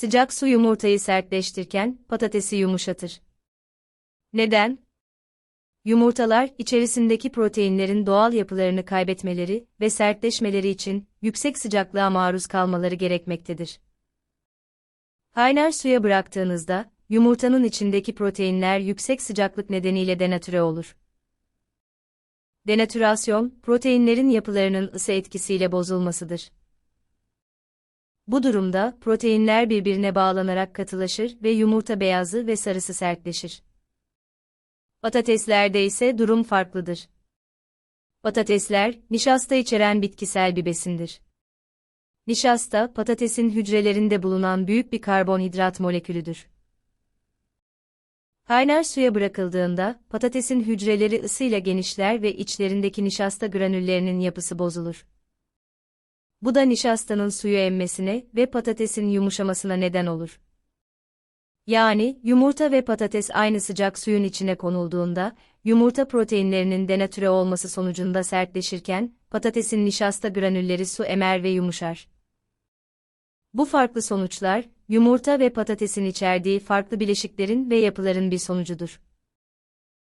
Sıcak su yumurtayı sertleştirirken patatesi yumuşatır. Neden? Yumurtalar içerisindeki proteinlerin doğal yapılarını kaybetmeleri ve sertleşmeleri için yüksek sıcaklığa maruz kalmaları gerekmektedir. Kaynar suya bıraktığınızda yumurtanın içindeki proteinler yüksek sıcaklık nedeniyle denatüre olur. Denatürasyon, proteinlerin yapılarının ısı etkisiyle bozulmasıdır. Bu durumda proteinler birbirine bağlanarak katılaşır ve yumurta beyazı ve sarısı sertleşir. Patateslerde ise durum farklıdır. Patatesler, nişasta içeren bitkisel bir besindir. Nişasta, patatesin hücrelerinde bulunan büyük bir karbonhidrat molekülüdür. Kaynar suya bırakıldığında, patatesin hücreleri ısıyla genişler ve içlerindeki nişasta granüllerinin yapısı bozulur. Bu da nişastanın suyu emmesine ve patatesin yumuşamasına neden olur. Yani, yumurta ve patates aynı sıcak suyun içine konulduğunda, yumurta proteinlerinin denatüre olması sonucunda sertleşirken, patatesin nişasta granülleri su emer ve yumuşar. Bu farklı sonuçlar, yumurta ve patatesin içerdiği farklı bileşiklerin ve yapıların bir sonucudur.